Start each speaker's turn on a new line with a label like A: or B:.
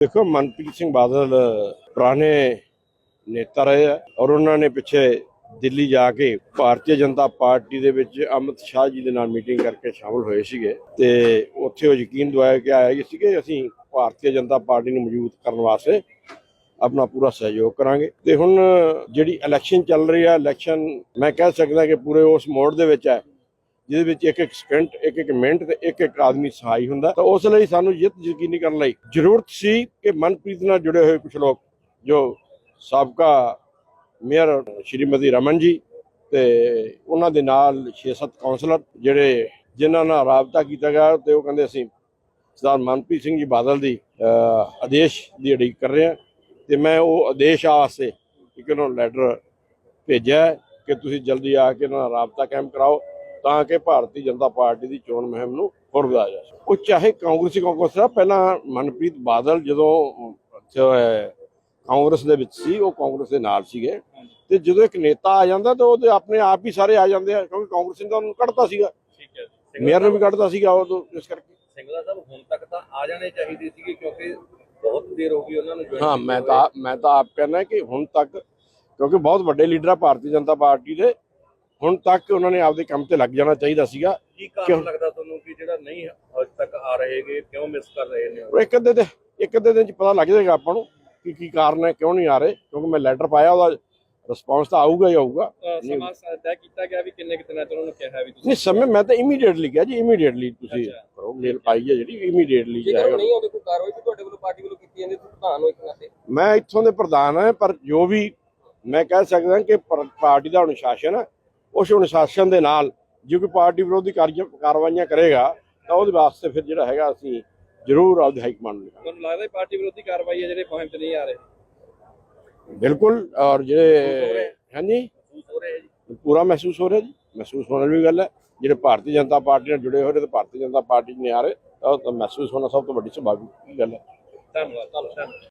A: ਦੇਖੋ, ਮਨਪ੍ਰੀਤ ਸਿੰਘ ਬਾਦਲ, ਪੁਰਾਣੇ ਨੇਤਾ ਰਹੇ ਆ ਔਰ ਉਹਨਾਂ ਨੇ ਪਿੱਛੇ ਦਿੱਲੀ ਜਾ ਕੇ ਭਾਰਤੀ ਜਨਤਾ ਪਾਰਟੀ ਦੇ ਵਿੱਚ ਅਮਿਤ ਸ਼ਾਹ ਜੀ ਦੇ ਨਾਲ ਮੀਟਿੰਗ ਕਰਕੇ ਸ਼ਾਮਲ ਹੋਏ ਸੀਗੇ ਤੇ ਉੱਥੇ ਉਹ ਯਕੀਨ ਦਿਵਾਇਆ ਕਿ ਆਇਆ ਸੀ ਕਿ ਅਸੀਂ ਭਾਰਤੀ ਜਨਤਾ ਪਾਰਟੀ ਨੂੰ ਮਜ਼ਬੂਤ ਕਰਨ ਵਾਸਤੇ ਆਪਣਾ ਪੂਰਾ ਸਹਿਯੋਗ ਕਰਾਂਗੇ। ਤੇ ਹੁਣ ਜਿਹੜੀ ਇਲੈਕਸ਼ਨ ਚੱਲ ਰਹੀ ਹੈ ਇਲੈਕਸ਼ਨ ਮੈਂ ਕਹਿ ਸਕਦਾ ਕਿ ਪੂਰੇ ਉਸ ਮੋੜ ਦੇ ਵਿੱਚ ਹੈ ਜਿਹਦੇ ਵਿੱਚ ਇੱਕ ਇੱਕ ਸਕਿੰਟ, ਇੱਕ ਇੱਕ ਮਿੰਟ ਤੇ ਇੱਕ ਇੱਕ ਆਦਮੀ ਸਹਾਈ ਹੁੰਦਾ। ਤਾਂ ਉਸ ਲਈ ਸਾਨੂੰ ਜਿੱਤ ਯਕੀਨੀ ਕਰਨ ਲਈ ਜ਼ਰੂਰਤ ਸੀ ਕਿ ਮਨਪ੍ਰੀਤ ਨਾਲ ਜੁੜੇ ਹੋਏ ਕੁਝ ਲੋਕ, ਜੋ ਸਾਬਕਾ ਮੇਅਰ ਸ਼੍ਰੀਮਤੀ ਰਮਨ ਜੀ ਤੇ ਉਹਨਾਂ ਦੇ ਨਾਲ 6-7 ਕਾਉਂਸਲਰ ਜਿਹੜੇ ਜਿਨ੍ਹਾਂ ਨਾਲ ਰਾਬਤਾ ਕੀਤਾ ਗਿਆ ਤੇ ਉਹ ਕਹਿੰਦੇ ਅਸੀਂ ਸਰਦਾਰ ਮਨਪ੍ਰੀਤ ਸਿੰਘ ਜੀ ਬਾਦਲ ਦੀ ਆਦੇਸ਼ ਦੀ ਉਡੀਕ ਕਰ ਰਹੇ ਹਾਂ। ਤੇ ਮੈਂ ਉਹ ਆਦੇਸ਼ ਵਾਸਤੇ ਇੱਕ ਨੂੰ ਲੈਟਰ ਭੇਜਿਆ ਕਿ ਤੁਸੀਂ ਜਲਦੀ ਆ ਕੇ ਉਹਨਾਂ ਨਾਲ ਰਾਬਤਾ ਕਾਇਮ ਕਰਾਓ। ਤਾਂ ਕਿ ਭਾਰਤੀ ਜਨਤਾ ਪਾਰਟੀ ਦੀ ਚੋਣ ਮੁਹਿੰਮ ਨੂੰ ਹੋਰ ਵਧਾਇਆ ਜਾ ਸਕੇ ਉਹ ਚਾਹੇ ਕਾਂਗਰਸੀ ਕਾਂਗਰਸ ਦਾ ਪਹਿਲਾਂ ਮਨਪ੍ਰੀਤ ਬਾਦਲ ਜਦੋਂ ਕਾਂਗਰਸ ਦੇ ਵਿੱਚ ਸੀ ਉਹ ਕਾਂਗਰਸ ਦੇ ਨਾਲ ਸੀਗੇ ਤੇ ਜਦੋਂ ਇੱਕ ਨੇਤਾ ਆ ਜਾਂਦਾ ਤਾਂ ਉਹਦੇ ਆਪਣੇ ਆਪ ਹੀ ਸਾਰੇ ਆ ਜਾਂਦੇ ਆ ਕਿਉਂਕਿ ਕਾਂਗਰਸ ਨੇ ਤਾਂ ਉਹਨੂੰ ਕੱਢਤਾ ਸੀਗਾ
B: ਠੀਕ ਹੈ ਜੀ।
A: ਮੇਅਰ ਨੂੰ ਵੀ ਕੱਢਤਾ ਸੀਗਾ ਉਹ ਇਸ ਕਰਕੇ
B: ਸਿੰਗਲਾ ਸਾਹਿਬ ਹੁਣ ਤੱਕ ਤਾਂ ਆ ਜਾਣੇ ਚਾਹੀਦੇ ਸੀਗੇ ਕਿਉਂਕਿ ਬਹੁਤ ਦੇਰ ਹੋ ਗਈ ਉਹਨਾਂ ਨੂੰ
A: ਹਾਂ ਮੈਂ। ਤਾਂ ਮੈਂ ਤਾਂ ਆਪ ਕਹਿੰਦਾ ਕਿ ਹੁਣ ਤੱਕ ਕਿਉਂਕਿ ਬਹੁਤ ਵੱਡੇ ਲੀਡਰ ਆ ਭਾਰਤੀ ਜਨਤਾ ਪਾਰਟੀ ਦੇ ਹੁਣ ਤੱਕ ਉਹਨਾਂ ਨੇ ਆਪਦੇ ਕੰਮ ਤੇ ਲੱਗ ਜਾਣਾ ਚਾਹੀਦਾ ਸੀਗਾ
B: ਕੀ? ਕਾਰਨ ਲੱਗਦਾ ਤੁਹਾਨੂੰ ਕਿ ਜਿਹੜਾ ਨਹੀਂ ਅੱਜ ਤੱਕ ਆ ਰਹੇਗੇ ਕਿਉਂ ਮਿਸ ਕਰ ਰਹੇ ਨੇ
A: ਇੱਕ ਅੱਧੇ ਦੇ ਇੱਕ ਅੱਧੇ ਦਿਨ ਚ ਪਤਾ ਲੱਗ ਜਾਏਗਾ ਆਪਾਂ ਨੂੰ ਕਿ ਕੀ ਕਾਰਨ ਹੈ ਕਿਉਂ ਨਹੀਂ ਆ ਰਹੇ ਕਿਉਂਕਿ ਮੈਂ ਲੈਟਰ ਪਾਇਆ ਉਹਦਾ ਰਿਸਪੌਂਸ ਤਾਂ ਆਊਗਾ ਹੀ ਆਊਗਾ
B: ਸਮਾਂ ਤੈਅ ਕੀਤਾ ਗਿਆ ਵੀ ਕਿੰਨੇ ਕਿ ਦਿਨਾਂ ਚ ਉਹਨਾਂ ਕਿਹਾ ਵੀ
A: ਨਹੀਂ ਸਮੇਂ ਮੈਂ ਤਾਂ ਇਮੀਡੀਏਟਲੀ ਕਿਹਾ ਜੀ ਇਮੀਡੀਏਟਲੀ ਤੁਸੀਂ। ਕਰੋ ਮੇਲ ਪਾਈ ਹੈ ਜਿਹੜੀ ਇਮੀਡੀਏਟਲੀ ਜਾਏਗਾ
C: ਨਹੀਂ ਆਉਂਦੇ ਕੋਈ ਕਾਰਵਾਈ ਵੀ ਤੁਹਾਡੇ ਵੱਲੋਂ ਪਾਰਟੀ ਵੱਲੋਂ ਕੀਤੀ ਜਾਂਦੀ ਤੁਸੀਂ ਪ੍ਰਧਾਨ ਹੋ ਇੱਕ ਨਾਤੇ
A: ਮੈਂ ਇੱਥੋਂ ਦੇ ਪ੍ਰਧਾਨ ਹਾਂ ਪਰ ਜੋ ਵੀ ਮੈਂ ਕਹਿ ਸਕਦਾ ਕਿ ਪਰ- ਪਾਰਟੀ ਦਾ ਅਨੁਸ਼ਾਸਨ ਹੈ ਉਸ ਅਨੁਸ਼ਾਸਨ ਦੇ ਨਾਲ ਜੇ ਕੋਈ ਪਾਰਟੀ ਵਿਰੋਧੀ ਕਾਰਵਾਈਆਂ ਕਰੇਗਾ ਤਾਂ ਉਹਦੇ ਵਾਸਤੇ ਫਿਰ ਜਿਹੜਾ ਹੈਗਾ ਅਸੀਂ ਜ਼ਰੂਰ ਆਪਦੀ ਹਾਈ ਕਮਾਂਡ ਨੂੰ
B: ਤੁਹਾਨੂੰ ਲੱਗਦਾ ਪਾਰਟੀ ਵਿਰੋਧੀ ਕਾਰਵਾਈ ਹੈ ਜਿਹੜੇ ਮੁਹਿੰਮ ਚ ਨਹੀਂ ਆ ਰਹੇ?
A: ਬਿਲਕੁਲ ਔਰ
B: ਹੋ
A: ਜਿਹੜੇ
B: ਰਿਹਾ।
A: ਹਾਂਜੀ?
B: ਹੋ ਰਿਹਾ
A: ਪੂਰਾ ਮਹਿਸੂਸ ਹੋ ਰਿਹਾ ਜੀ। ਮਹਿਸੂਸ ਹੋਣ ਵਾਲੀ ਗੱਲ ਹੈ। ਜਿਹੜੇ ਭਾਰਤੀ ਜਨਤਾ ਪਾਰਟੀ ਨਾਲ ਜੁੜੇ ਹੋਏ ਨੇ ਤੇ ਭਾਰਤੀ ਜਨਤਾ ਪਾਰਟੀ ਨਹੀਂ ਆ ਰਹੇ ਤਾਂ ਮਹਿਸੂਸ ਹੋਣਾ ਸਭ ਤੋਂ ਵੱਡੀ ਸੁਭਾਵਿਕ ਗੱਲ ਹੈ।
B: ਧੰਨਵਾਦ ਧੰਨਵਾਦ।